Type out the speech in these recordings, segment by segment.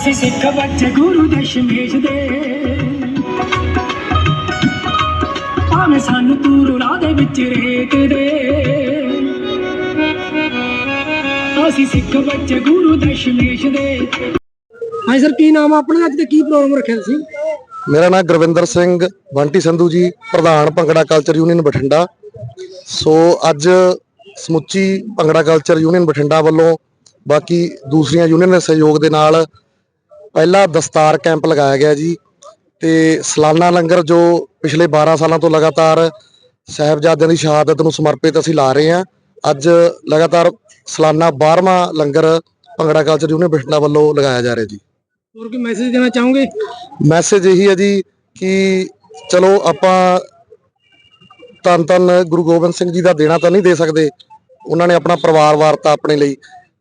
ਅਸੀਂ ਸਿੱਖ ਬੱਚੇ ਗੁਰੂ ਦਸ਼ਮੇਸ਼ ਦੇ। ਭਾਵੇਂ ਸਾਨੂੰ ਤੂੰ ਰੁਲਾ ਦੇ ਵਿੱਚ ਰੇਤ ਦੇ। ਅਸੀਂ ਸਿੱਖ ਬੱਚੇ ਗੁਰੂ ਦਸ਼ਮੇਸ਼ ਦੇ। ਹਾਂ ਸਰ ਕੀ ਨਾਮ ਆ ਆਪਣਾ? ਅੱਜ ਤੇ ਕੀ ਪ੍ਰੋਗਰਾਮ ਰੱਖਿਆ ਤੁਸੀਂ? ਮੇਰਾ ਨਾਮ ਗੁਰਵਿੰਦਰ ਸਿੰਘ ਬੰਟੀ ਸੰਧੂ ਜੀ ਪ੍ਰਧਾਨ bhangra culture union Bathinda. So ਅੱਜ ਸਮੁੱਚੀ ਭੰਗੜਾ ਕਲਚਰ ਯੂਨੀਅਨ ਬਠਿੰਡਾ ਵੱਲੋਂ ਬਾਕੀ ਦੂਸਰੀਆਂ ਯੂਨੀਅਨ ਦੇ ਸਹਿਯੋਗ ਦੇ ਨਾਲ ਪਹਿਲਾ ਦਸਤਾਰ ਕੈਂਪ ਲਗਾਇਆ ਗਿਆ ਜੀ ਤੇ ਸਾਲਾਨਾ ਲੰਗਰ ਜੋ ਪਿਛਲੇ 12 ਸਾਲਾਂ ਤੋਂ ਲਗਾਤਾਰ ਸਾਹਿਬਜ਼ਾਦਿਆਂ ਦੀ ਸ਼ਹਾਦਤ ਨੂੰ ਸਮਰਪਿਤ ਅਸੀਂ ਲਾ ਰਹੇ ਹਾਂ। ਅੱਜ ਲਗਾਤਾਰ ਸਾਲਾਨਾ 12ਵਾਂ ਲੰਗਰ ਭੰਗੜਾ ਕਲਚਰ ਯੂਨੀਅਨ ਬਠਿੰਡਾ ਵੱਲੋਂ ਲਗਾਇਆ ਜਾ ਰਿਹਾ ਜੀ। ਹੋਰ ਕੀ ਮੈਸੇਜ ਦੇਣਾ ਚਾਹੋਗੇ? ਮੈਸੇਜ ਇਹੀ ਹੈ ਜੀ ਕਿ ਚਲੋ ਆਪਾਂ ਧੰਨ ਧੰਨ ਗੁਰੂ ਗੋਬਿੰਦ ਸਿੰਘ ਜੀ ਦਾ ਦੇਣਾ ਤਾਂ ਨਹੀਂ ਦੇ ਸਕਦੇ। ਉਹਨਾਂ ਨੇ ਆਪਣਾ ਪਰਿਵਾਰ ਵਾਰਤਾ ਆਪਣੇ ਲਈ।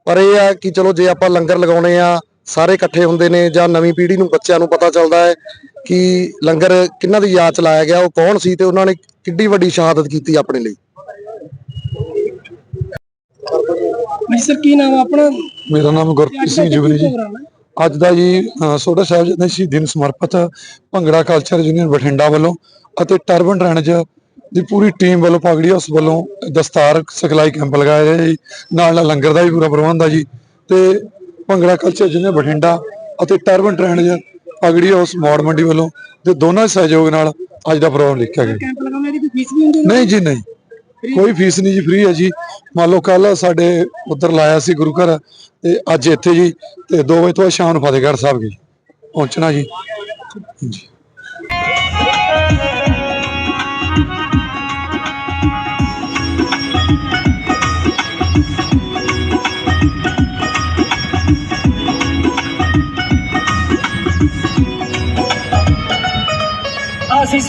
ਪਰ ਇਹ ਆ ਕਿ ਚਲੋ ਜੇ ਆਪਾਂ ਲੰਗਰ ਲਗਾਉਣੇ ਆ ਸਾਰੇ ਇਕੱਠੇ ਹੁੰਦੇ ਨੇ ਜਾਂ ਨਵੀਂ ਪੀੜ੍ਹੀ ਨੂੰ ਬੱਚਿਆਂ ਨੂੰ ਪਤਾ ਚੱਲਦਾ ਹੈ ਕਿ ਲੰਗਰ ਕਿਹਨਾਂ ਦੀ ਯਾਦ ਚ ਲਾਇਆ ਗਿਆ ਉਹ ਕੌਣ ਸੀ ਤੇ ਉਹਨਾਂ ਨੇ ਕਿੱਡੀ ਵੱਡੀ ਸ਼ਹਾਦਤ ਕੀਤੀ ਆਪਣੇ ਲਈ? ਹਾਂਜੀ ਸਰ ਕੀ ਨਾਮ ਆ ਆਪਣਾ? ਮੇਰਾ ਨਾਮ ਗੁਰਪ੍ਰੀਤ ਸਿੰਘ ਜੁਗਰੀ ਜੀ। ਅੱਜ ਦਾ ਜੀ ਸੋਢਾ ਸਾਹਿਬ ਜੀ ਦੇ ਸ਼ਹੀਦੀ ਨੂੰ ਸਮਰਪਿਤ ਭੰਗੜਾ ਕਲਚਰ ਯੂਨੀਅਨ ਬਠਿੰਡਾ ਵੱਲੋਂ ਅਤੇ ਟਰਬਨ ਰੈਂਜ ਦੀ ਪੂਰੀ ਟੀਮ ਵੱਲੋਂ ਪਗੜੀ ਹਾਊਸ ਵੱਲੋਂ ਦਸਤਾਰ ਸਿਖਲਾਈ ਕੈਂਪ ਲਗਾਇਆ ਗਿਆ ਜੀ। ਨਾਲ ਨਾਲ ਲੰਗਰ ਦਾ ਵੀ ਪੂਰਾ ਪ੍ਰਬੰਧ ਆ ਜੀ। ਤੇ ਭੰਗੜਾ ਕਲਚਰ ਯੂਨੀਅਨ ਬਠਿੰਡਾ ਅਤੇ ਟਰਬਨ ਰੈਂਜ ਪਗੜੀ ਹਾਊਸ ਮੌੜ ਮੰਡੀ ਵੱਲੋਂ ਤੇ ਦੋਨਾਂ ਦੇ ਸਹਿਯੋਗ ਨਾਲ ਅੱਜ ਦਾ ਪ੍ਰੋਗਰਾਮ ਲਿਖਿਆ ਗਿਆ। ਕੈਂਪ ਲਗਾਉਣ ਦੀ ਕੋਈ ਫੀਸ ਵੀ ਹੁੰਦੀ ਹੈ? ਨਹੀਂ ਜੀ ਨਹੀਂ। ਕੋਈ ਫੀਸ ਨਹੀਂ ਜੀ ਫ੍ਰੀ ਹੈ ਜੀ। ਮੰਨ ਲਓ ਕੱਲ ਸਾਡੇ ਉੱਧਰ ਲਾਇਆ ਸੀ ਗੁਰੂ ਘਰ ਤੇ ਅੱਜ ਇੱਥੇ ਜੀ ਤੇ 2 ਵਜੇ ਤੋਂ ਸ਼ਾਮ ਨੂੰ ਫਤਿਹਗੜ੍ਹ ਸਾਹਿਬ ਜੀ ਪਹੁੰਚਣਾ ਜੀ। ਜੀ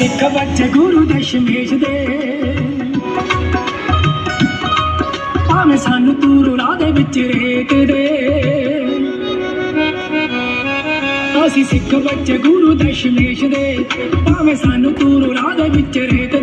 ਸਿੱਖ ਬੱਚੇ ਗੁਰੂ ਦਸ਼ਮੇਸ਼ ਦੇ। ਭਾਵੇਂ ਸਾਨੂੰ ਤੂੰ ਰਾਹ ਦੇ ਵਿੱਚ ਰੇਤ ਦੇ। ਅਸੀਂ ਸਿੱਖ ਬੱਚੇ ਗੁਰੂ ਦਸ਼ਮੇਸ਼ ਦੇ। ਭਾਵੇਂ ਸਾਨੂੰ ਤੂੰ ਰਾਹ ਦੇ ਵਿੱਚ ਰੇਤ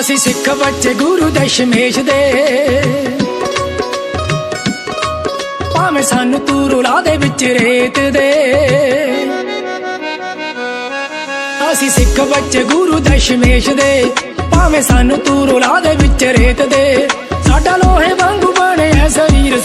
ਅਸੀਂ ਸਿੱਖ ਬੱਚੇ ਗੁਰੂ ਦਸ਼ਮੇਸ਼ ਦੇ। ਭਾਵੇਂ ਸਾਨੂੰ ਤੂੰ ਰੁਲਾ ਦੇ ਵਿੱਚ ਰੇਤ ਦੇ। ਅਸੀਂ ਸਿੱਖ ਬੱਚੇ ਗੁਰੂ ਦਸ਼ਮੇਸ਼ ਦੇ। ਭਾਵੇਂ ਸਾਨੂੰ ਤੂੰ ਰੁਲਾ ਦੇ ਵਿੱਚ ਰੇਤ ਦੇ। ਸਾਡਾ ਲੋਹੇ ਵਾਂਗੂ ਬਣਿਆ ਸਰੀਰ